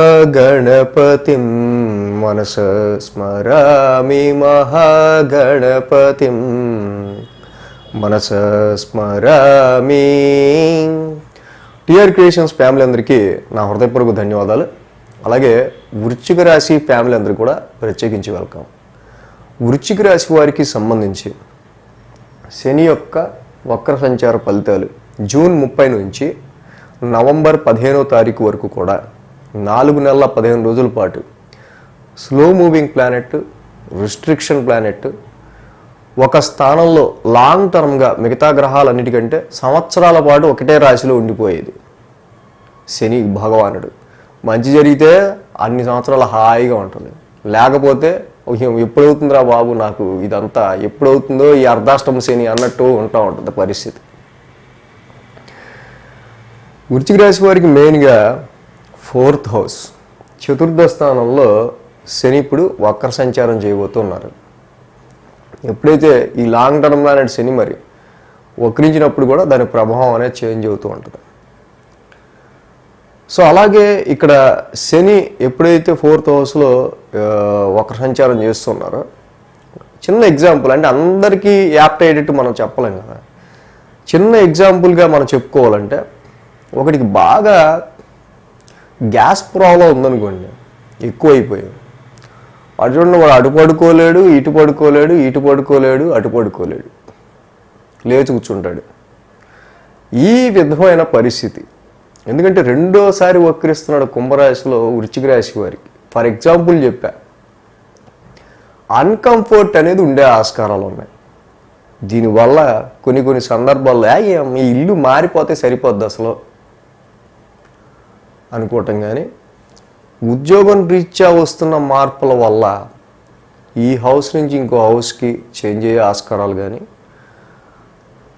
మహాగణపతిం మనస స్మరామి మహాగణపతిం మనస స్మరామి. టిఆర్ క్రియేషన్స్ ఫ్యామిలీ అందరికీ నా హృదయపూర్వక ధన్యవాదాలు. అలాగే వృశ్చిక రాశి ఫ్యామిలీ అందరికీ కూడా ప్రత్యేకించి వెల్కమ్ వృశ్చిక రాశి వారికి సంబంధించి శని యొక్క వక్ర సంచార ఫలితాలు జూన్ ముప్పై నుంచి నవంబర్ పదిహేనో తారీఖు వరకు కూడా నాలుగు నెలల పదిహేను రోజుల పాటు slow moving planet restriction planet ఒక స్థానంలో లాంగ్ టర్మ్గా మిగతా గ్రహాలన్నిటికంటే సంవత్సరాల పాటు ఒకటే రాశిలో ఉండిపోయేది. శని భగవానుడు. మంచి జరిగితే అన్ని సంవత్సరాలు హాయిగా ఉంటుంది. లేకపోతే ఎప్పుడవుతుందిరా బాబు నాకు ఇదంతా? ఎప్పుడవుతుందో ఈ అర్ధాష్టమ శని అన్నట్టు ఉంటా ఉంటుంది పరిస్థితి. వృశ్చిక రాశి వారికి మెయిన్గా ఫోర్త్ హౌస్. చతుర్థ స్థానంలో శని ఇప్పుడు వక్ర సంచారం చేయబోతున్నారు. ఎప్పుడైతే ఈ లాంగ్ టర్మ్ అనేది శని మరి వక్రించినప్పుడు కూడా దాని ప్రభావం అనేది చేంజ్ అవుతూ ఉంటుంది. సో అలాగే ఇక్కడ శని ఎప్పుడైతే ఫోర్త్ హౌస్లో వక్ర సంచారం చేస్తున్నారో చిన్న ఎగ్జాంపుల్ అంటే అందరికీ యాప్ట్ అయ్యేటట్టు మనం చెప్పలేం కదా. చిన్న ఎగ్జాంపుల్గా మనం చెప్పుకోవాలంటే ఒకటికి బాగా గ్యాస్ ప్రాబ్లం ఉందనుకోండి ఎక్కువైపోయి అటు చూడండి వాడు అటు పడుకోలేడు ఇటు పడుకోలేడు ఇటు పడుకోలేడు అటు పడుకోలేడు. లేచి కూర్చుంటాడు. ఈ విధమైన పరిస్థితి. ఎందుకంటే రెండోసారి వక్రిస్తున్నాడు కుంభరాశిలో వృచ్చిక రాశి వారికి. ఫర్ ఎగ్జాంపుల్ చెప్పా. అన్కంఫర్ట్ అనేది ఉండే ఆస్కారాలు ఉన్నాయి. దీనివల్ల కొన్ని కొన్ని సందర్భాల్లో మీ ఇల్లు మారిపోతే సరిపోద్ది అసలు. అనుకోవటం కానీ ఉద్యోగం రీత్యా వస్తున్న మార్పుల వల్ల ఈ హౌస్ నుంచి ఇంకో హౌస్కి చేంజ్ అయ్యే ఆస్కారాలు కానీ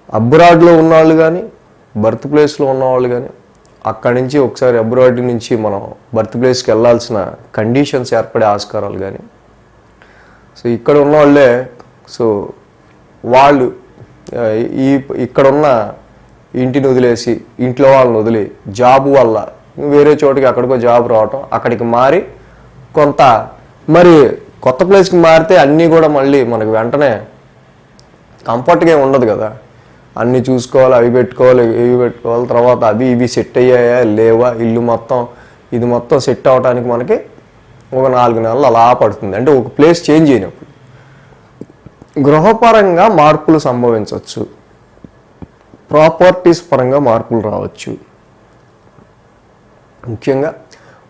అబ్రాడ్లో ఉన్నవాళ్ళు కానీ బర్త్ ప్లేస్లో ఉన్నవాళ్ళు కానీ అక్కడి నుంచి ఒకసారి అబ్రాడ్ నుంచి మనం బర్త్ ప్లేస్కి వెళ్ళాల్సిన కండిషన్స్ ఏర్పడే ఆస్కారాలు కానీ సో ఇక్కడ ఉన్న వాళ్ళే సో వాళ్ళు ఈ ఇక్కడ ఉన్న ఇంటిని వదిలేసి ఇంట్లో వాళ్ళని వదిలి జాబ్ వల్ల వేరే చోటికి అక్కడికో జాబ్ రావటం అక్కడికి మారి కొంత మరి కొత్త ప్లేస్కి మారితే అన్నీ కూడా మళ్ళీ మనకు వెంటనే కంఫర్ట్గా ఉండదు కదా. అన్నీ చూసుకోవాలి అవి పెట్టుకోవాలి ఇవి పెట్టుకోవాలి తర్వాత అవి ఇవి సెట్ అయ్యాయా లేవా ఇల్లు మొత్తం ఇది మొత్తం సెట్ అవడానికి మనకి ఒక నాలుగు నెలలు అలా పడుతుంది. అంటే ఒక ప్లేస్ చేంజ్ అయినప్పుడు. గృహపరంగా మార్పులు సంభవించవచ్చు. ప్రాపర్టీస్ పరంగా మార్పులు రావచ్చు. ముఖ్యంగా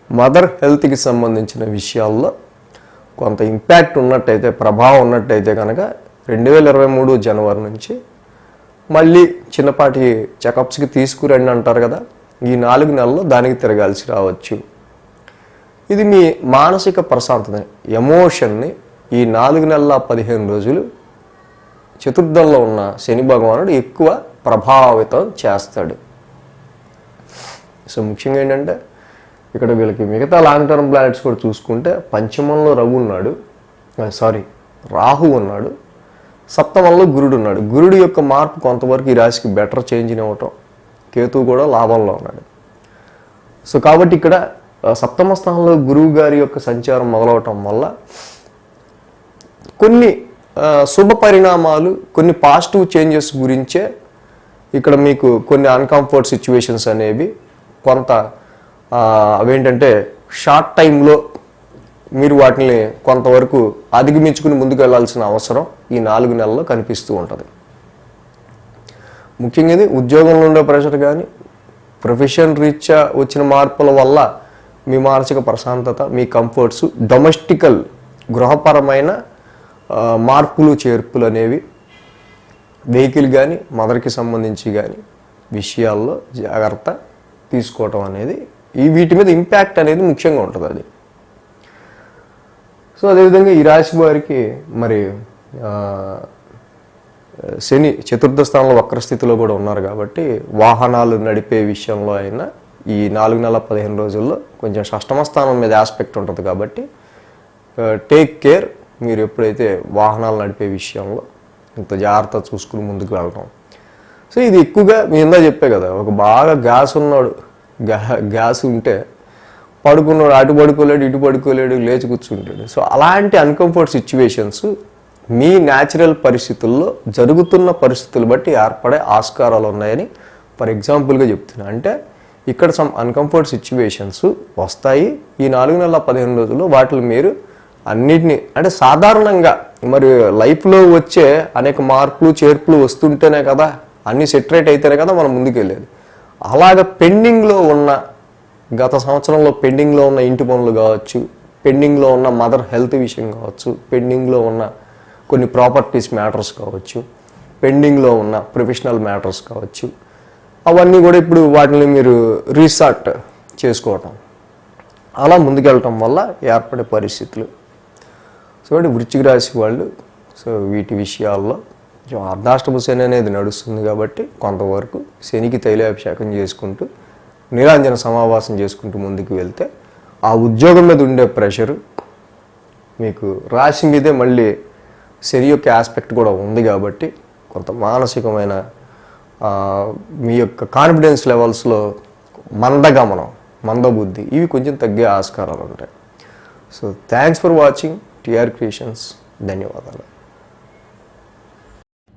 మదర్ హెల్త్కి సంబంధించిన విషయాల్లో కొంత ఇంపాక్ట్ ఉన్నట్టయితే ప్రభావం ఉన్నట్టయితే కనుక రెండు వేల ఇరవై మూడు జనవరి నుంచి మళ్ళీ చిన్నపాటి చెకప్స్కి తీసుకురండి అంటారు కదా ఈ నాలుగు నెలల్లో దానికి తిరగాల్సి రావచ్చు. ఇది మీ మానసిక ప్రశాంతత ఎమోషన్ని ఈ నాలుగు నెలల పదిహేను రోజులు చతుర్థంలో ఉన్న శని భగవానుడు ఎక్కువ ప్రభావితం చేస్తాడు. సో ముఖ్యంగా ఏంటంటే ఇక్కడ వీళ్ళకి మిగతా లాంగ్ టర్మ్ ప్లానెట్స్ కూడా చూసుకుంటే పంచమంలో రవి ఉన్నాడు సారీ రాహు ఉన్నాడు సప్తమంలో గురుడు ఉన్నాడు. గురుడు యొక్క మార్పు కొంతవరకు ఈ రాశికి బెటర్ చేంజ్ ఇవ్వటం కేతువు కూడా లాభంలో ఉన్నాడు. సో కాబట్టి ఇక్కడ సప్తమ స్థానంలో గురువు గారి యొక్క సంచారం మొదలవటం వల్ల కొన్ని శుభ పరిణామాలు కొన్ని పాజిటివ్ చేంజెస్ గురించే ఇక్కడ మీకు కొన్ని అన్కంఫర్ట్ సిచ్యువేషన్స్ అనేవి కొంత అవేంటంటే షార్ట్ టైంలో మీరు వాటిని కొంతవరకు అధిగమించుకుని ముందుకు వెళ్ళాల్సిన అవసరం ఈ నాలుగు నెలల్లో కనిపిస్తూ ఉంటుంది. ముఖ్యంగా ఇది ఉద్యోగంలో ఉండే ప్రెషర్ కానీ ప్రొఫెషన్ రీత్యా వచ్చిన మార్పుల వల్ల మీ మానసిక ప్రశాంతత మీ కంఫర్ట్స్ డొమెస్టికల్ గృహపరమైన మార్పులు చేర్పులు అనేవి వెహికల్ కానీ మదర్కి సంబంధించి కానీ విషయాల్లో జాగ్రత్త తీసుకోవటం అనేది ఈ వీటి మీద ఇంపాక్ట్ అనేది ముఖ్యంగా ఉంటుంది అది. సో అదేవిధంగా ఈ రాశి వారికి మరి శని చతుర్థ స్థానంలో వక్ర స్థితిలో కూడా ఉన్నారు కాబట్టి వాహనాలు నడిపే విషయంలో అయినా ఈ నాలుగు నెలల పదిహేను రోజుల్లో కొంచెం షష్టమ స్థానం మీద ఆస్పెక్ట్ ఉంటుంది కాబట్టి టేక్ కేర్ మీరు ఎప్పుడైతే వాహనాలు నడిపే విషయంలో ఇంత జాగ్రత్త చూసుకుని ముందుకు వెళ్ళడం సో ఇది ఎక్కువగా మీ ఇందా చెప్పే కదా ఒక బాగా గ్యాస్ ఉన్నాడు గ్యా గ్యాస్ ఉంటే పడుకున్నాడు అటు పడుకోలేడు ఇటు పడుకోలేడు లేచి కూర్చుంటాడు. సో అలాంటి అన్కంఫర్ట్ సిచ్యువేషన్స్ మీ న్యాచురల్ పరిస్థితుల్లో జరుగుతున్న పరిస్థితులు బట్టి ఏర్పడే ఆస్కారాలు ఉన్నాయని ఫర్ ఎగ్జాంపుల్గా చెప్తున్నా. అంటే ఇక్కడ సమ్ అన్కంఫర్ట్ సిచ్యువేషన్స్ వస్తాయి. ఈ నాలుగు నెలల పదిహేను రోజుల్లో వాటిని మీరు అన్నిటినీ అంటే సాధారణంగా మరి లైఫ్లో వచ్చే అనేక మార్పులు చేర్పులు వస్తుంటేనే కదా అన్ని సెటరేట్ అయితేనే కదా మనం ముందుకెళ్ళేది. అలాగ పెండింగ్లో ఉన్న గత సంవత్సరంలో పెండింగ్లో ఉన్న ఇంటి పనులు కావచ్చు పెండింగ్లో ఉన్న మదర్ హెల్త్ విషయం కావచ్చు పెండింగ్లో ఉన్న కొన్ని ప్రాపర్టీస్ మ్యాటర్స్ కావచ్చు పెండింగ్లో ఉన్న ప్రొఫెషనల్ మ్యాటర్స్ కావచ్చు అవన్నీ కూడా ఇప్పుడు వాటిని మీరు రీసార్ట్ చేసుకోవటం. అలా ముందుకెళ్ళటం వల్ల ఏర్పడే పరిస్థితులు. సో వృచ్చిక రాశి వాళ్ళు సో వీటి విషయాల్లో కొంచెం అర్ధాష్టమ శని అనేది నడుస్తుంది కాబట్టి కొంతవరకు శనికి తైలాభిషేకం చేసుకుంటూ నిరాంజన సమావాసం చేసుకుంటూ ముందుకు వెళ్తే ఆ ఉద్యోగం మీద ఉండే ప్రెషరు మీకు రాశి మీదే మళ్ళీ శని యొక్క ఆస్పెక్ట్ కూడా ఉంది కాబట్టి కొంత మానసికమైన మీ యొక్క కాన్ఫిడెన్స్ లెవెల్స్లో మందగమనం మందబుద్ధి ఇవి కొంచెం తగ్గే ఆస్కారాలు ఉంటాయి. So thanks for watching TR creations ధన్యవాదాలు.